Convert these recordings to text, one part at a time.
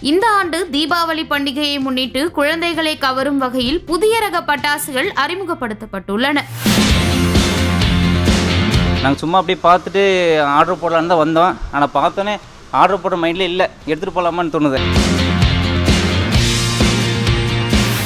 இந்த ஆண்டு தீபாவளி பண்டிகையை முன்னிட்டு குழந்தைகளை கவரும் வகையில் புதிய ரக பட்டாசுகள் அறிமுகப்படுத்தப்பட்டுள்ளன. நாங்கள் சும்மா அப்படியே பார்த்துட்டு ஆர்டர் போடலான்னு தான் வந்தோம். ஆனால் பார்த்தோன்னே ஆர்டர் போடுற மைண்டில் இல்லை. எடுத்துகிட்டு போகலாமான்னு தோணுது.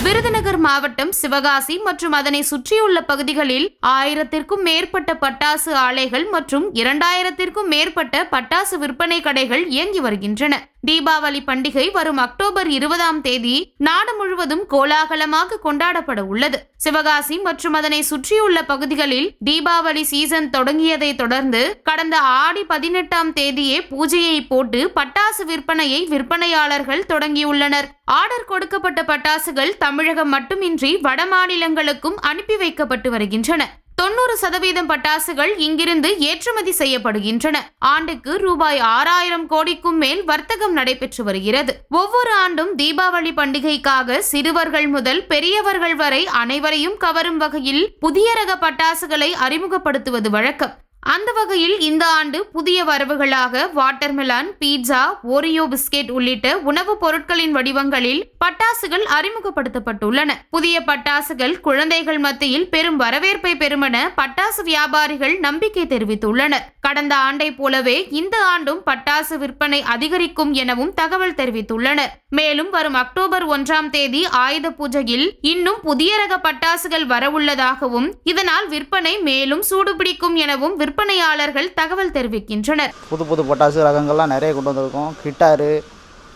விருதுநகர் மாவட்டம் சிவகாசி மற்றும் அதனை சுற்றியுள்ள பகுதிகளில் ஆயிரத்திற்கும் மேற்பட்ட பட்டாசு ஆலைகள் மற்றும் இரண்டாயிரத்திற்கும் மேற்பட்ட பட்டாசு விற்பனை கடைகள் இயங்கி வருகின்றன. தீபாவளி பண்டிகை வரும் அக்டோபர் இருபதாம் தேதி நாடு முழுவதும் கோலாகலமாக கொண்டாடப்பட உள்ளது. சிவகாசி மற்றும் அதனை சுற்றியுள்ள பகுதிகளில் தீபாவளி சீசன் தொடங்கியதை தொடர்ந்து கடந்த ஆடி பதினெட்டாம் தேதியே பூஜையை போட்டு பட்டாசு விற்பனையை விற்பனையாளர்கள் தொடங்கியுள்ளனர். ஆர்டர் கொடுக்கப்பட்ட பட்டாசுகள் தமிழகம் மட்டுமின்றி வட மாநிலங்களுக்கும் அனுப்பி வைக்கப்பட்டு வருகின்றன. தொண்ணூறு சதவீதம் பட்டாசுகள் இங்கிருந்து ஏற்றுமதி செய்யப்படுகின்றன. ஆண்டுக்கு ரூபாய் ஆறாயிரம் கோடிக்கும் மேல் வர்த்தகம் நடைபெற்று வருகிறது. ஒவ்வொரு ஆண்டும் தீபாவளி பண்டிகைக்காக சிறுவர்கள் முதல் பெரியவர்கள் வரை அனைவரையும் கவரும் வகையில் புதிய ரக பட்டாசுகளை அறிமுகப்படுத்துவது வழக்கம். அந்த வகையில் இந்த ஆண்டு புதிய வரவுகளாக வாட்டர்மெலான் பீட்சா ஓரியோ பிஸ்கெட் உள்ளிட்ட உணவுப் பொருட்களின் வடிவங்களில் பட்டாசுகள் அறிமுகப்படுத்தப்பட்டுள்ளன. புதிய பட்டாசுகள் குழந்தைகள் மத்தியில் பெரும் வரவேற்பை பெறுமென பட்டாசு வியாபாரிகள் நம்பிக்கை தெரிவித்துள்ளனர். கடந்த ஆண்டை போலவே இந்த ஆண்டும் பட்டாசு விற்பனை அதிகரிக்கும் எனவும் தகவல் தெரிவித்துள்ளனர். மேலும் வரும் அக்டோபர் ஒன்றாம் தேதி ஆயுத பூஜையில் இன்னும் புதிய ரக பட்டாசுகள் வரவுள்ளதாகவும் இதனால் விற்பனை மேலும் சூடுபிடிக்கும் எனவும் விற்பனையாளர்கள் தகவல் தெரிவிக்கின்றனர். புது புது பட்டாசு ரகங்கள்லாம் நிறைய கொண்டு வந்திருக்கோம். கிட்டாரு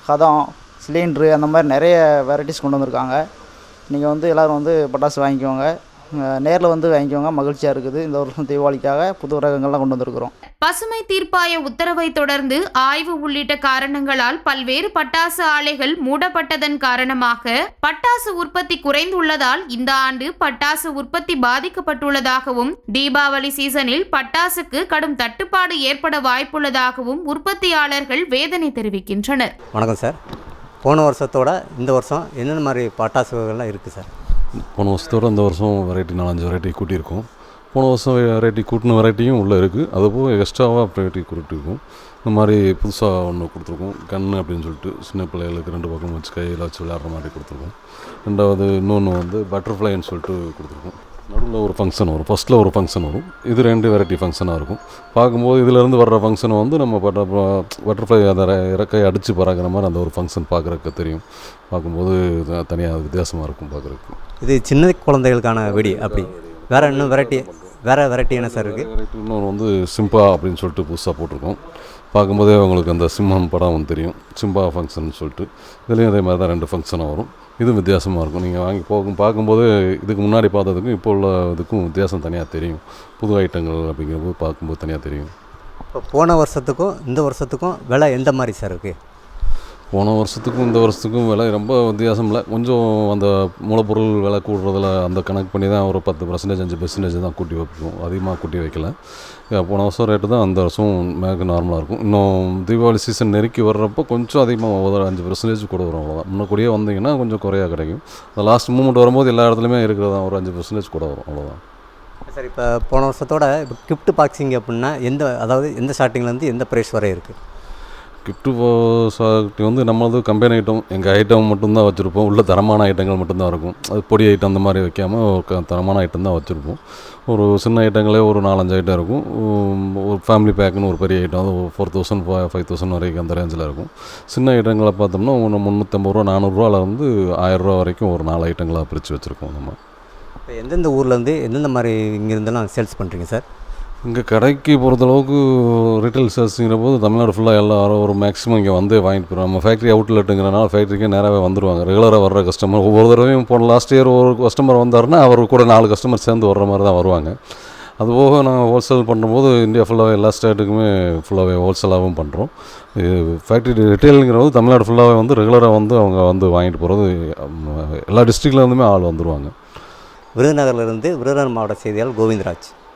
கதம் சிலிண்ட்ரு அந்த மாதிரி நிறைய வெரைட்டிஸ் கொண்டு வந்திருக்காங்க. நீங்கள் வந்து எல்லோரும் வந்து பட்டாசு வாங்கிக்கோங்க. நேரில் வந்து வாங்கிக்கோங்க. மகிழ்ச்சியாக இருக்குது. இந்த வருஷம் தீபாவளிக்காக புது ரகங்கள்லாம் கொண்டு வந்திருக்கிறோம். பசுமை தீர்ப்பாய உத்தரவை தொடர்ந்து ஆய்வு உள்ளிட்ட காரணங்களால் பல்வேறு பட்டாசு ஆலைகள் மூடப்பட்டதன் காரணமாக பட்டாசு உற்பத்தி குறைந்துள்ளதால் இந்த ஆண்டு பட்டாசு உற்பத்தி பாதிக்கப்பட்டுள்ளதாகவும் தீபாவளி சீசனில் பட்டாசுக்கு கடும் தட்டுப்பாடு ஏற்பட வாய்ப்புள்ளதாகவும் உற்பத்தியாளர்கள் வேதனை தெரிவிக்கின்றனர். வணக்கம் சார். போன வருஷத்தோட இந்த வருஷம் என்னென்ன மாதிரி பட்டாசு வகைகள்லாம் இருக்குது சார்? போன வருஷத்தோட இந்த வருஷம் வெரைட்டி நாலஞ்சு வெரைட்டி கூட்டியிருக்கோம். போன வருஷம் வெரைட்டி கூட்டின வெரைட்டியும் உள்ளே இருக்குது அது போக எக்ஸ்ட்ராவாக வெரைட்டி கூட்டியிருக்கோம் இந்த மாதிரி புதுசாக ஒன்று கொடுத்துருக்கோம். கன்று அப்படின்னு சொல்லிட்டு சின்ன பிள்ளைகளுக்கு ரெண்டு பக்கம் வச்சு கையில் வச்சு விளையாடுற மாதிரி கொடுத்துருக்கோம். ரெண்டாவது இன்னொன்று வந்து பட்டர்ஃப்ளைன்னு சொல்லிட்டு கொடுத்துருக்கோம். நடுவில் ஒரு ஃபங்க்ஷன் வரும். ஃபஸ்ட்டில் ஒரு ஃபங்க்ஷன் வரும். இது ரெண்டு வெரைட்டி ஃபங்க்ஷனாக இருக்கும். பார்க்கும்போது இதுலேருந்து வர்ற ஃபங்க்ஷனை வந்து நம்ம பட்ட பட்டர்ஃப்ளை அந்த இறக்கை அடித்து பறக்கிற மாதிரி அந்த ஒரு ஃபங்க்ஷன் பார்க்குறக்கு தெரியும். பார்க்கும்போது தனியாக வித்தியாசமாக இருக்கும் பார்க்குறதுக்கு. இது சின்ன குழந்தைகளுக்கான வெடி அப்படி. வேறு இன்னும் வெரைட்டி வேறு வெரைட்டி என்ன சார் இருக்குது வெரைட்டி இன்னொரு வந்து சிம்பா அப்படின்னு சொல்லிட்டு புதுசாக போட்டிருக்கோம். பார்க்கும்போதே அவங்களுக்கு அந்த சிம்மம் படம் வந்து தெரியும். சிம்பா ஃபங்க்ஷன் சொல்லிட்டு. இதுலேயும் அதே மாதிரி தான் ரெண்டு ஃபங்க்ஷனாக வரும். இது வித்தியாசமாக இருக்கும். நீங்கள் வாங்கி போகும் பார்க்கும்போது இதுக்கு முன்னாடி பார்த்ததுக்கும் இப்போ உள்ள இதுக்கும் வித்தியாசம் தனியாக தெரியும். புது ஐட்டங்கள் அப்படிங்கிறபோது பார்க்கும்போது தனியாக தெரியும். இப்போ போன வருஷத்துக்கும் இந்த வருஷத்துக்கும் விலை எந்த மாதிரி சார் இருக்குது போன வருஷத்துக்கும் இந்த வருஷத்துக்கும் விலை ரொம்ப வித்தியாசம் இல்லை. கொஞ்சம் அந்த மூலப்பொருள் விலை கூடுறதில் அந்த கணக்கு பண்ணி தான் ஒரு பத்து பர்சன்டேஜ் அஞ்சு பர்சன்டேஜ் தான் கூட்டி வைப்போம். அதிகமாக கூட்டி வைக்கல. போன வருஷம் ரேட்டு தான் அந்த வருஷம் மேக நார்மலாக இருக்கும். இன்னும் தீபாவளி சீசன் நெருக்கி வர்றப்போ கொஞ்சம் அதிகமாக ஒரு அஞ்சு பர்சன்டேஜ் கூட வரும் அவ்வளோதான் முன்னக்கூடியே வந்தீங்கன்னா கொஞ்சம் குறையாக கிடைக்கும். அந்த லாஸ்ட் மூமெண்ட் வரும்போது எல்லா இடத்துலையுமே இருக்கிறதா ஒரு அஞ்சு பர்சன்டேஜ் கூட வரும் அவ்வளோதான் சார் இப்போ போன வருஷத்தோட இப்போ கிஃப்ட் பாக்ஸிங் அப்படின்னா எந்த அதாவது எந்த ஸ்டார்டிங்லேருந்து எந்த ப்ரைஸ் வரை இருக்குது கிஃப்ட்டு சாக்டி வந்து நம்மளது கம்பெனி ஐட்டம் எங்கள் ஐட்டம் மட்டும்தான் வச்சுருப்போம். உள்ள தரமான ஐட்டங்கள் மட்டும்தான் இருக்கும். அது பொடி ஐட்டம் அந்த மாதிரி வைக்காமல் ஒரு தரமான ஐட்டம் தான் வச்சுருப்போம். ஒரு சின்ன ஐட்டங்களே ஒரு நாலஞ்சு ஐட்டம் இருக்கும். ஒரு ஃபேமிலி பேக்குன்னு ஒரு பெரிய ஐட்டம் அது ஃபோர் தௌசண்ட் ஃபைவ் தௌசண்ட் வரைக்கும் அந்த ரேஞ்சில் இருக்கும். சின்ன ஐட்டங்களை பார்த்தோம்னா ஒன்று முந்நூற்றம்பது ரூபா நானூறுரூவாலேருந்து ஆயிரரூவா வரைக்கும் ஒரு நாலு ஐட்டங்களாக பிரித்து வச்சுருக்கோம் நம்ம. இப்போ எந்தெந்த ஊர்லேருந்து எந்தெந்த மாதிரி இங்கேருந்தெல்லாம் சேல்ஸ் பண்ணுறீங்க சார் இங்கே கடைக்கு பொறுத்தளவுக்கு ரீட்டைல் சேல்ஸுங்கிற போது தமிழ்நாடு ஃபுல்லாக எல்லா ஒரு மேக்ஸிமம் இங்கே வந்து வாங்கிட்டு போகிறோம் நம்ம ஃபேக்ட்ரி அவுட்லெட்டுங்கிறனால ஃபேக்ட்ரிக்கே நேராகவே வந்துடுவாங்க ரெகுலராக வர்ற கஸ்டமர் ஒவ்வொரு தடவையும் போன லாஸ்ட் இயர் ஒரு கஸ்டமர் வந்தாருன்னா அவர் கூட நாலு கஸ்டமர் சேர்ந்து வர்ற மாதிரி தான் வருவாங்க. அதுபோக நாங்கள் ஹோல்சேல் பண்ணும்போது இந்தியா ஃபுல்லாகவே எல்லா ஸ்டேட்டுக்குமே ஃபுல்லாகவே ஹோல்சேலாகவும் பண்ணுறோம் ஃபேக்ட்ரி ரிட்டைலுங்கிற போது தமிழ்நாடு ஃபுல்லாகவே வந்து ரெகுலராக வந்து அவங்க வந்து வாங்கிட்டு போகிறது எல்லா டிஸ்ட்ரிக்ட்லேருந்துமே ஆள் வந்துடுவாங்க விருதுநகர்லேருந்து விருதுநகர் மாவட்ட செய்தியால் கோவிந்தராஜ்.